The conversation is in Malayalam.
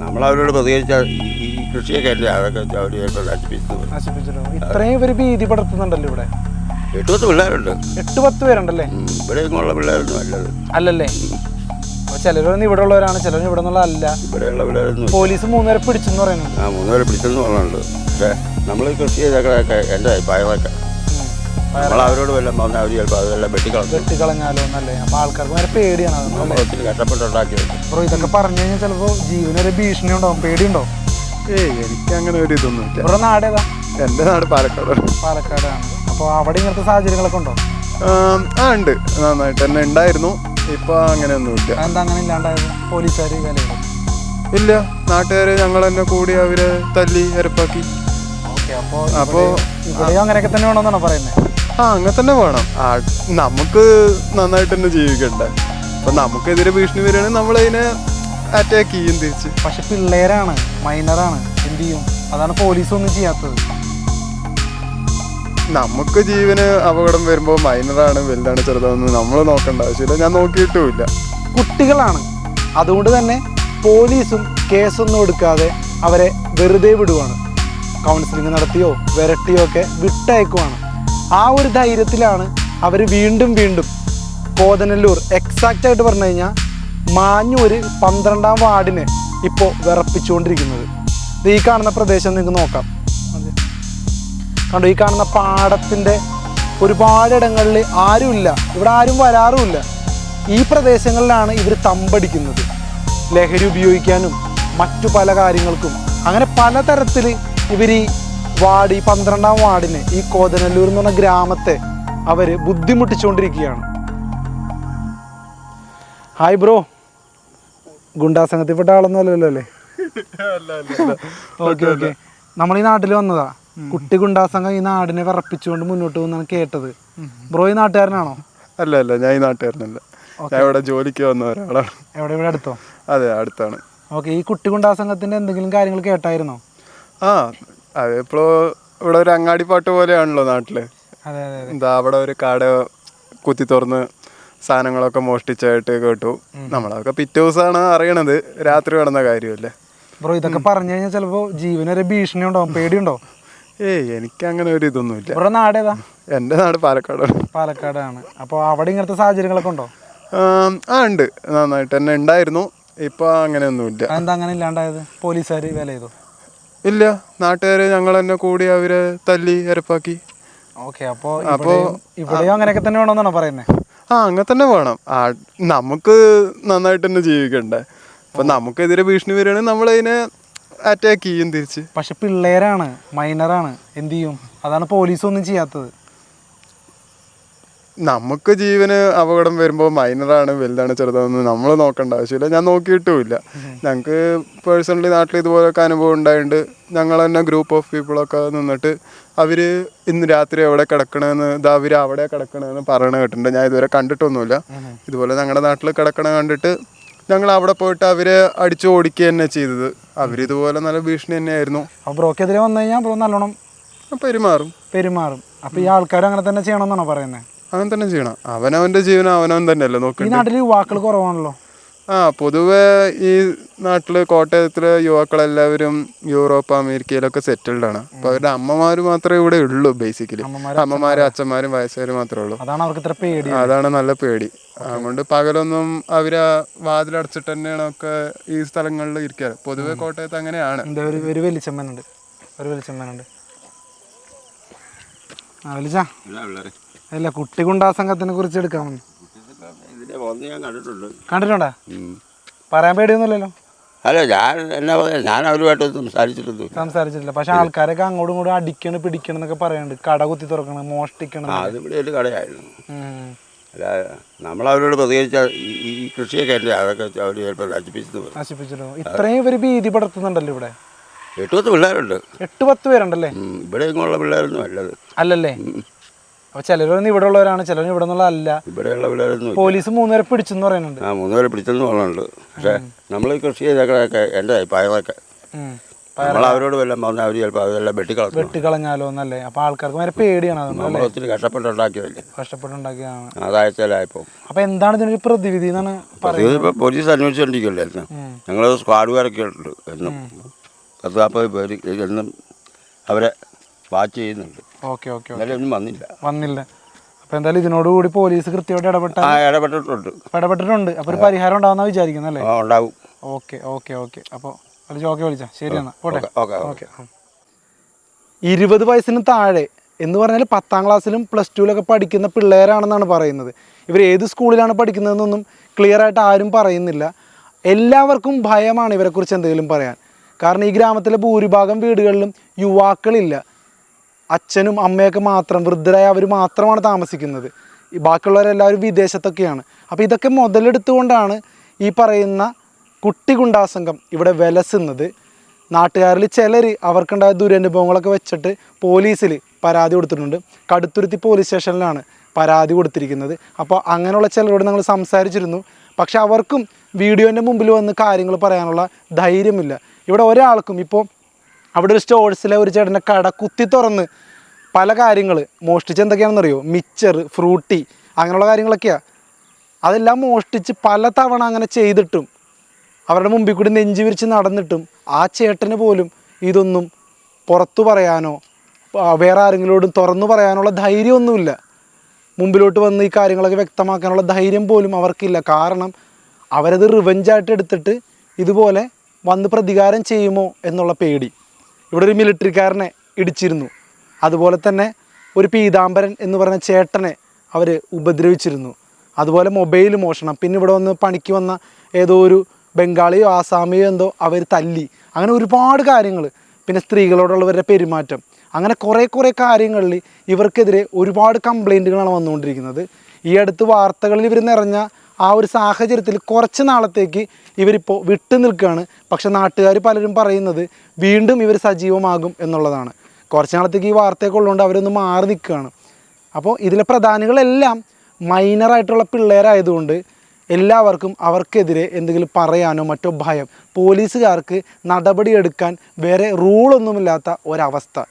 നമ്മളവരോട് പ്രതികരിച്ച ഈ കൃഷിയൊക്കെ അല്ലേ അതൊക്കെ അവർ നശിപ്പിച്ചു ഇത്രയും ഇവർ ഭീതി പടർത്തുന്നുണ്ടല്ലോ ഇവിടെ. എട്ട് പത്ത് പിള്ളേരുണ്ട്. എട്ട് പത്ത് പേരുണ്ടല്ലേ? ഇവിടെ ഇങ്ങുള്ള പിള്ളേരൊന്നും അല്ലത്. അല്ലല്ലേ? ചിലരൊന്നും ഇവിടെ ഉള്ളവരാണ് ചിലർ ഇവിടെ നിന്നുള്ള അല്ല. ഇവിടെയുള്ള പിള്ളേരൊന്നും പോലീസ് മൂന്നുപേരെ പിടിച്ചെന്ന് പറയുന്നു ആ മൂന്നുപേരെ പിടിച്ചെന്ന് പറഞ്ഞിട്ടുണ്ട്. പക്ഷേ നമ്മൾ കൃഷി ചെയ്തൊക്കെ എന്റെ ഉം. നമ്മൾ അവരോട് വല്ലതും പറഞ്ഞാൽ അവർ ചിലപ്പോൾ അതെല്ലാം വെട്ടിക്കളഞ്ഞു. വെട്ടിക്കളഞ്ഞാലോ എന്നല്ലേ? അപ്പൊ ആൾക്കാർക്ക് വേറെ പേടിയാണ് നമ്മൾ ഒത്തിരി കഷ്ടപ്പെട്ടുണ്ടാക്കിയത് അപ്പോൾ ഇതൊക്കെ പറഞ്ഞു കഴിഞ്ഞാൽ ചിലപ്പോൾ ജീവനൊരു ഭീഷണി ഉണ്ടാവും പേടിയുണ്ടോ? ഏയ് എനിക്ക് അങ്ങനെ ഒരു ഇതൊന്നും ഇല്ല ഇവിടെ നാടേതാ എന്റെ നാട് പാലക്കാട്. പാലക്കാടാണ്. അപ്പോൾ അവിടെ ഇങ്ങനത്തെ സാഹചര്യങ്ങളൊക്കെ ഉണ്ടോ? ആ ഉണ്ട്. നന്നായിട്ട് തന്നെ ഉണ്ടായിരുന്നു. ഇപ്പൊ അങ്ങനെയൊന്നുമില്ല. എന്താ അങ്ങനെ ഇല്ലാണ്ടായത്? പോലീസുകാർ ഇല്ല. നാട്ടുകാർ ഞങ്ങൾ തന്നെ കൂടി അവരെ തല്ലി എരപ്പാക്കി. അപ്പോ അപ്പോൾ അങ്ങനെയൊക്കെ തന്നെ വേണമെന്നാണോ പറയുന്നത് ആ അങ്ങനെ തന്നെ വേണം. ആ നമുക്ക് നന്നായിട്ട് തന്നെ ജീവിക്കണ്ട. അപ്പൊ നമുക്കെതിരെ ഭീഷണി വരികയാണെങ്കിൽ നമ്മൾ അതിനെ അറ്റാക്ക് ചെയ്യും തിരിച്ച്. പക്ഷെ പിള്ളേരാണ് മൈനറാണ് എന്ത് ചെയ്യും? അതാണ് പോലീസ് ഒന്നും ചെയ്യാത്തത്. നമുക്ക് ജീവന് അപകടം വരുമ്പോൾ മൈനറാണ് വലുതാണ് ചെറുതാണെന്ന് നമ്മൾ നോക്കേണ്ട ആവശ്യമില്ല. ഞാൻ നോക്കിയിട്ടുമില്ല. കുട്ടികളാണ്. അതുകൊണ്ട് തന്നെ പോലീസും കേസൊന്നും എടുക്കാതെ അവരെ വെറുതെ വിടുവാണ്. കൗൺസിലിംഗ് നടത്തിയോ വിരട്ടിയോ ഒക്കെ വിട്ടയക്കുവാണ്. ആ ഒരു ധൈര്യത്തിലാണ് അവർ വീണ്ടും വീണ്ടും കോതനല്ലൂർ എക്സാക്റ്റ് ആയിട്ട് പറഞ്ഞു കഴിഞ്ഞാൽ മാഞ്ഞൂര് പന്ത്രണ്ടാം വാർഡിനെ ഇപ്പോൾ വിറപ്പിച്ചുകൊണ്ടിരിക്കുന്നത്. ഇത് ഈ കാണുന്ന പ്രദേശം നിങ്ങൾക്ക് നോക്കാം. കണ്ടോ ഈ കാണുന്ന പാടത്തിന്റെ ഒരുപാടിടങ്ങളിൽ ആരുമില്ല. ഇവിടെ ആരും വരാറുമില്ല. ഈ പ്രദേശങ്ങളിലാണ് ഇവർ തമ്പടിക്കുന്നത്. ലഹരി ഉപയോഗിക്കാനും മറ്റു പല കാര്യങ്ങൾക്കും. അങ്ങനെ പലതരത്തിൽ ഇവർ ഈ വാർഡ് ഈ പന്ത്രണ്ടാം വാർഡിനെ ഈ കോതനല്ലൂർ എന്ന് പറഞ്ഞ ഗ്രാമത്തെ അവർ ബുദ്ധിമുട്ടിച്ചുകൊണ്ടിരിക്കുകയാണ്. ഹായ് ബ്രോ ഗുണ്ടാ സംഘത്തിൽപ്പെട്ട ആളൊന്നും അല്ലല്ലോ അല്ലേ? ഓക്കെ ഓക്കെ നമ്മൾ ഈ നാട്ടിൽ വന്നതാ കുട്ടി ഗുണ്ടാ സംഘം ഈ നാടിനെ വിറപ്പിച്ചുകൊണ്ട് മുന്നോട്ട് പോകുന്നാണ് കേട്ടത്. ബ്രോ ഈ നാട്ടുകാരനാണോ? അല്ല അല്ല ഞാൻ ഈ നാട്ടുകാരനല്ല. ഞാൻ ഇവിടെ ജോലിക്ക് വന്ന ഒരാളാണ്. എവിടെ ഇവിടെ അടുത്തോ? അതെ അടുത്താണ്. ഓക്കെ ഈ കുട്ടി ഗുണ്ടാ സംഘത്തിന്റെ എന്തെങ്കിലും കാര്യങ്ങൾ കേട്ടായിരുന്നോ? ആ അതിപ്പോ ഇവിടെ ഒരു അങ്ങാടി പാട്ട് പോലെയാണല്ലോ നാട്ടിൽ. അതെ അതെ എന്താ അവിടെ ഒരു കാട് കുത്തി തുറന്ന് സാധനങ്ങളൊക്കെ മോഷ്ടിച്ചായിട്ട് കേട്ടു. നമ്മളൊക്കെ പിറ്റേ ദിവസമാണ് അറിയണത്. രാത്രി നടന്ന കാര്യമല്ലേ. ബ്രോ ഇതൊക്കെ പറഞ്ഞു കഴിഞ്ഞാൽ ചിലപ്പോ ജീവനൊരു ഭീഷണി ഉണ്ടാവും പേടിയുണ്ടോ? ഏയ് എനിക്ക് അങ്ങനെ ഒരു ഇതൊന്നുമില്ല. ഇവിടെ നാടേതാ എന്റെ നാട് പാലക്കാടാണ്. പാലക്കാടാണ്. അപ്പോൾ അവിടെ ഇങ്ങനത്തെ സാഹചര്യങ്ങളൊക്കെ ഉണ്ടോ? ആ ഉണ്ട്. നന്നായിട്ട് തന്നെ ഉണ്ടായിരുന്നു. ഇപ്പൊ അങ്ങനെയൊന്നുമില്ല. അതെന്താ അങ്ങനെ ഇല്ലാണ്ടായത്? പോലീസുകാർ വില ചെയ്തോ? ഇല്ല. നാട്ടുകാർ ഞങ്ങൾ തന്നെ കൂടി അവരെ തല്ലി എരപ്പാക്കി. ഓക്കെ അപ്പോൾ ഇവിടെയും അങ്ങനെയൊക്കെ തന്നെ വേണമെന്നാണോ പറയുന്നത് ആ അങ്ങനെ തന്നെ വേണം. ആ നമുക്ക് നന്നായിട്ട് തന്നെ ജീവിക്കണ്ടേ. അപ്പൊ നമുക്കെതിരെ ഭീഷണി വരികയാണെങ്കിൽ നമ്മളതിനെ അറ്റാക്ക് ചെയ്യും തിരിച്ച്. പക്ഷെ പിള്ളേരാണ് മൈനറാണ് എന്ത് ചെയ്യും? അതാണ് പോലീസ് ഒന്നും ചെയ്യാത്തത്. നമുക്ക് ജീവന് അപകടം വരുമ്പോൾ മൈനറാണ് വലുതാണ് ചെറുതാണെന്ന് നമ്മൾ നോക്കേണ്ട ആവശ്യമില്ല. ഞാൻ നോക്കിയിട്ടുമില്ല. ഞങ്ങൾക്ക് പേഴ്സണലി നാട്ടിൽ ഇതുപോലൊക്കെ അനുഭവം ഉണ്ടായിട്ടുണ്ട് ഞങ്ങൾ തന്നെ ഗ്രൂപ്പ് ഓഫ് പീപ്പിളൊക്കെ നിന്നിട്ട് അവർ ഇന്ന് രാത്രി എവിടെ കിടക്കണമെന്ന് ഇതാ അവർ അവിടെ കിടക്കണമെന്ന് പറയണ കേട്ടിട്ടുണ്ട്. ഞാൻ ഇതുവരെ കണ്ടിട്ടൊന്നുമില്ല. ഇതുപോലെ ഞങ്ങളുടെ നാട്ടിൽ കിടക്കണ കണ്ടിട്ട് ഞങ്ങൾ അവിടെ പോയിട്ട് അവരെ അടിച്ചു ഓടിക്കുക തന്നെ ചെയ്തത്. അവരിതുപോലെ നല്ല ഭീഷണി തന്നെയായിരുന്നു. ബ്രോക്കെതിരെ വന്നു കഴിഞ്ഞാൽ ബ്രോ നല്ലോണം പെരുമാറും. പെരുമാറും. അപ്പോൾ ഈ ആൾക്കാർ അങ്ങനെ തന്നെ ചെയ്യണമെന്നാണോ പറയുന്നത് അവൻ തന്നെ ചെയ്യണം. അവനവന്റെ ജീവൻ അവനവൻ തന്നെയല്ലേ ഈ നോക്കേണ്ടത് നാട്ടിൽ യുവാക്കൾ കുറവാണല്ലോ. ആ പൊതുവെ ഈ നാട്ടിൽ കോട്ടയത്തിലെ യുവാക്കളെല്ലാവരും യൂറോപ്പ് അമേരിക്കയിലൊക്കെ സെറ്റിൽഡ് ആണ്. അപ്പൊ അവരുടെ അമ്മമാര് മാത്രമേ ഇവിടെ ഉള്ളൂ ബേസിക്കലി അമ്മമാരും അമ്മമാരും അച്ഛന്മാരും വയസ്സുകാരും മാത്രമേ ഉള്ളൂ. അതാണ് അവർക്ക് ഇത്ര പേടി. അതാണ് നല്ല പേടി. അതുകൊണ്ട് പകലൊന്നും അവർ ആ വാതിലടച്ചിട്ട് തന്നെയാണ് ഒക്കെ ഈ സ്ഥലങ്ങളിൽ ഇരിക്കാറ്. പൊതുവെ കോട്ടയത്ത് അങ്ങനെയാണ്. എന്താ ഒരു ഒരു വെളിച്ചമ്മനുണ്ട് ഒരു വലിച്ചമ്മനുണ്ട് ആ വലിച്ച അല്ല കുട്ടി ഗുണ്ടാ സംഘത്തിനെ കുറിച്ച് എടുക്കാമെന്ന് ഇതിന്റെ വന്ന് ഞാൻ കണ്ടിട്ടുണ്ട്. കണ്ടിട്ടുണ്ടാ? ഉം. പറയാൻ പേടിയൊന്നുമില്ലല്ലോ. അല്ല ഞാൻ എന്നാ പറയാ ഞാൻ അവരുമായിട്ട് സംസാരിച്ചിട്ടുണ്ട് സംസാരിച്ചിട്ടില്ല. പക്ഷെ ആൾക്കാരൊക്കെ അങ്ങോട്ടും ഇങ്ങോട്ടും അടിക്കണം പിടിക്കണം എന്നൊക്കെ പറയുന്നുണ്ട്. കട കുത്തി തുറക്കണം മോഷ്ടിക്കണം. ആ ഇവിടെ ഒരു കടയായിരുന്നു. ഉം. അല്ല നമ്മളവരോട് പ്രതികരിച്ച ഈ ഈ കൃഷിയൊക്കെ അല്ലേ? അതൊക്കെ അവർ ചിലപ്പോൾ നശിപ്പിച്ചത് നശിപ്പിച്ചിട്ടോ ഇത്രയും ഇവർ ഭീതി പടർത്തുന്നുണ്ടല്ലോ ഇവിടെ. എട്ട് പത്ത് പിള്ളേരുണ്ട്. എട്ട് പത്ത് പേരുണ്ടല്ലേ? ഉം. ഇവിടെ ഇങ്ങനെയുള്ള പിള്ളേരൊന്നും അല്ലത്. അല്ലല്ലേ? അപ്പൊ ചിലരൊന്നും ഇവിടെ ഉള്ളവരാണ് ചിലരും ഇവിടെ നിന്നുള്ള അല്ല ഇവിടെയുള്ള പോലീസ് മൂന്നുപേരെ പിടിച്ചെന്ന് പറയുന്നുണ്ട്. ആ മൂന്നുപേരെ പിടിച്ചെന്ന് പറയുന്നുണ്ട്. പക്ഷേ നമ്മൾ കൃഷി ചെയ്തൊക്കെ എന്റെ പയറൊക്കെ. നമ്മൾ അവരോട് വല്ലതും പറഞ്ഞാൽ അവർ ചിലപ്പോൾ അതെല്ലാം വെട്ടിക്കളഞ്ഞു വെട്ടിക്കളഞ്ഞാലോ എന്നല്ലേ? അപ്പോൾ ആൾക്കാർക്ക് വരെ പേടിയാണ് നമ്മൾ ഒത്തിരി കഷ്ടപ്പെട്ടുണ്ടാക്കിയതല്ലേ. കഷ്ടപ്പെട്ടുണ്ടാക്കിയതാണ്. അതായച്ചാലായപ്പോൾ അപ്പോൾ എന്താണ് ഇതിനൊരു പ്രതിവിധി എന്നാണ് പറയുന്നത്? ഇപ്പോൾ പോലീസ് അന്വേഷിച്ചുകൊണ്ടിരിക്കുകയല്ലായിരുന്നു ഞങ്ങൾ സ്ക്വാഡുകാരൊക്കെ ഉണ്ട് എന്നും. പത്ത് നാൽപ്പത് പേര് എന്നും അവരെ വാച്ച് ചെയ്യുന്നുണ്ട്. ഓക്കെ ഓക്കെ ഒന്നും വന്നില്ല. വന്നില്ല. അപ്പോൾ എന്തായാലും ഇതിനോടുകൂടി പോലീസ് കൃത്യമായിട്ട് ഇടപെട്ട ആ ഇടപെട്ടിട്ടുണ്ട്. ഇടപെട്ടിട്ടുണ്ട്. അപ്പോൾ ഒരു പരിഹാരം ഉണ്ടാവുന്ന വിചാരിക്കുന്നു അല്ലേ? ആ ഉണ്ടാവും. Okay okay okay. അപ്പോൾ വിളിച്ച ഓക്കെ വിളിച്ചാ. ശരി എന്നാ. പോട്ടെ. Okay okay okay. ഇരുപത് വയസ്സിന് താഴെ എന്ന് പറഞ്ഞാൽ പത്താം ക്ലാസ്സിലും പ്ലസ് ടുവിലൊക്കെ പഠിക്കുന്ന പിള്ളേരാണെന്നാണ് പറയുന്നത്. ഇവർ ഏത് സ്കൂളിലാണ് പഠിക്കുന്നതെന്നൊന്നും ക്ലിയർ ആയിട്ട് ആരും പറയുന്നില്ല. എല്ലാവർക്കും ഭയമാണ് ഇവരെക്കുറിച്ച് എന്തെങ്കിലും പറയാൻ. കാരണം ഈ ഗ്രാമത്തിലെ ഭൂരിഭാഗം വീടുകളിലും യുവാക്കളില്ല. അച്ഛനും അമ്മയൊക്കെ മാത്രം വൃദ്ധരായ അവർ മാത്രമാണ് താമസിക്കുന്നത്. ബാക്കിയുള്ളവരെല്ലാവരും വിദേശത്തൊക്കെയാണ്. അപ്പോൾ ഇതൊക്കെ മുതലെടുത്തുകൊണ്ടാണ് ഈ പറയുന്ന കുട്ടി ഗുണ്ടാസംഘം ഇവിടെ വിലസുന്നത്. നാട്ടുകാരിൽ ചിലർ അവർക്കുണ്ടായ ദുരനുഭവങ്ങളൊക്കെ വെച്ചിട്ട് പോലീസിൽ പരാതി കൊടുത്തിട്ടുണ്ട്. കടുത്തുരുത്തി പോലീസ് സ്റ്റേഷനിലാണ് പരാതി കൊടുത്തിരിക്കുന്നത്. അപ്പോൾ അങ്ങനെയുള്ള ചിലരോട് ഞങ്ങൾ സംസാരിച്ചിരുന്നു. പക്ഷേ അവർക്കും വീഡിയോന്റെ മുമ്പിൽ വന്ന് കാര്യങ്ങൾ പറയാനുള്ള ധൈര്യമില്ല. ഇവിടെ ഒരാൾക്കും ഇപ്പോൾ അവിടെ ഒരു സ്റ്റോഴ്സിലെ ഒരു ചേട്ടന്റെ കട കുത്തി തുറന്ന് പല കാര്യങ്ങൾ മോഷ്ടിച്ച് എന്തൊക്കെയാണെന്നറിയോ? മിച്ചർ ഫ്രൂട്ടി അങ്ങനെയുള്ള കാര്യങ്ങളൊക്കെയാണ് അതെല്ലാം മോഷ്ടിച്ച് പല തവണ അങ്ങനെ ചെയ്തിട്ടും അവരുടെ മുമ്പിൽ കൂടി നെഞ്ചു വിരിച്ച് നടന്നിട്ടും ആ ചേട്ടന് പോലും ഇതൊന്നും പുറത്തു പറയാനോ വേറെ ആരെങ്കിലോടും തുറന്നു പറയാനുള്ള ധൈര്യമൊന്നുമില്ല. മുമ്പിലോട്ട് വന്ന് ഈ കാര്യങ്ങളൊക്കെ വ്യക്തമാക്കാനുള്ള ധൈര്യം പോലും അവർക്കില്ല. കാരണം അവരത് റിവഞ്ചായിട്ട് എടുത്തിട്ട് ഇതുപോലെ വന്ന് പ്രതികാരം ചെയ്യുമോ എന്നുള്ള പേടി. ഇവിടെ ഒരു മിലിറ്ററിക്കാരനെ ഇടിച്ചിരുന്നു. അതുപോലെ തന്നെ ഒരു പീതാംബരൻ എന്ന് പറഞ്ഞ ചേട്ടനെ അവർ ഉപദ്രവിച്ചിരുന്നു. അതുപോലെ മൊബൈൽ മോഷണം. പിന്നെ ഇവിടെ വന്ന് പണിക്ക് വന്ന ഏതോ ഒരു ബംഗാളിയോ ആസാമിയോ എന്തോ അവർ തല്ലി. അങ്ങനെ ഒരുപാട് കാര്യങ്ങൾ പിന്നെ സ്ത്രീകളോടുള്ളവരുടെ പെരുമാറ്റം. അങ്ങനെ കുറേ കുറേ കാര്യങ്ങളിൽ ഇവർക്കെതിരെ ഒരുപാട് കംപ്ലൈന്റുകളാണ് വന്നുകൊണ്ടിരിക്കുന്നത്. ഈ അടുത്ത് വാർത്തകളിൽ ഇവർ നിറഞ്ഞ ആ ഒരു സാഹചര്യത്തിൽ കുറച്ച് നാളത്തേക്ക് ഇവരിപ്പോൾ വിട്ടു നിൽക്കുകയാണ്. പക്ഷേ നാട്ടുകാർ പലരും പറയുന്നത് വീണ്ടും ഇവർ സജീവമാകും എന്നുള്ളതാണ്. കുറച്ച് നാളത്തേക്ക് ഈ വാർത്തയൊക്കെ ഉള്ളതുകൊണ്ട് അവരൊന്ന് മാറി നിൽക്കുകയാണ്. അപ്പോൾ ഇതിലെ പ്രധാനികളെല്ലാം മൈനറായിട്ടുള്ള പിള്ളേരായതുകൊണ്ട് എല്ലാവർക്കും അവർക്കെതിരെ എന്തെങ്കിലും പറയാനോ മറ്റോ ഭയം പോലീസുകാർക്ക് നടപടിയെടുക്കാൻ വേറെ റൂളൊന്നുമില്ലാത്ത ഒരവസ്ഥ.